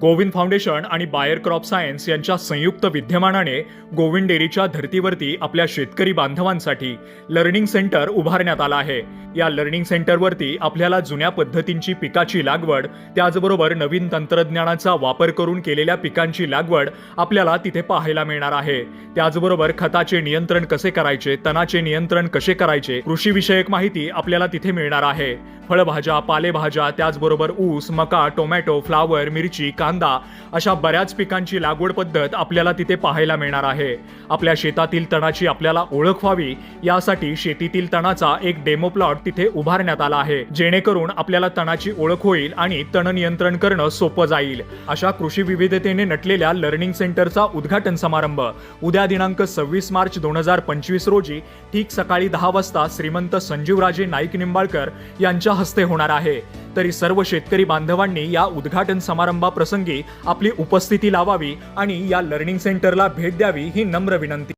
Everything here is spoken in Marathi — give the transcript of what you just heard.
गोविंद फाउंडेशन आणि बायर क्रॉप सायन्स यांच्या संयुक्त विद्यमानाने गोविंद डेअरीच्या धर्तीवरती आपल्या शेतकरी बांधवांसाठी लर्निंग सेंटर उभारण्यात आलं आहे. या लर्निंग सेंटरवरती आपल्याला जुन्या पद्धतींची पिकाची लागवड त्याचबरोबर नवीन तंत्रज्ञानाचा वापर करून केलेल्या पिकांची लागवड आपल्याला तिथे पाहायला मिळणार आहे. त्याचबरोबर खताचे नियंत्रण कसे करायचे तणाचे नियंत्रण कसे करायचे कृषीविषयक माहिती आपल्याला तिथे मिळणार आहे. फळभाज्या पालेभाज्या त्याचबरोबर ऊस मका टोमॅटो फ्लावर मिरची कांदा अशा बऱ्याच पिकांची लागवड पद्धत आपल्याला तिथे पाहायला मिळणार आहे. आपल्या शेतातील तणाची आपल्याला ओळख व्हावी यासाठी शेतीतील तणाचा एक डेमो प्लॉट तिथे उभारण्यात आला आहे. जेणेकरून आपल्याला तणाची ओळख होईल आणि तण नियंत्रण करणं सोपं जाईल. अशा कृषी विविधतेने नटलेल्या लर्निंग सेंटरचा उद्घाटन समारंभ. उद्या दिनांक सव्वीस मार्च दोन हजार पंचवीस रोजी ठीक सकाळी दहा वाजता श्रीमंत संजीवराजे नाईक निंबाळकर यांच्या हस्ते होणार आहे. तरी सर्व शेतकरी बांधवांनी या उद्घाटन समारंभाप्रसंगी आपली उपस्थिती लावावी आणि या लर्निंग सेंटरला भेट द्यावी ही नम्र विनंती.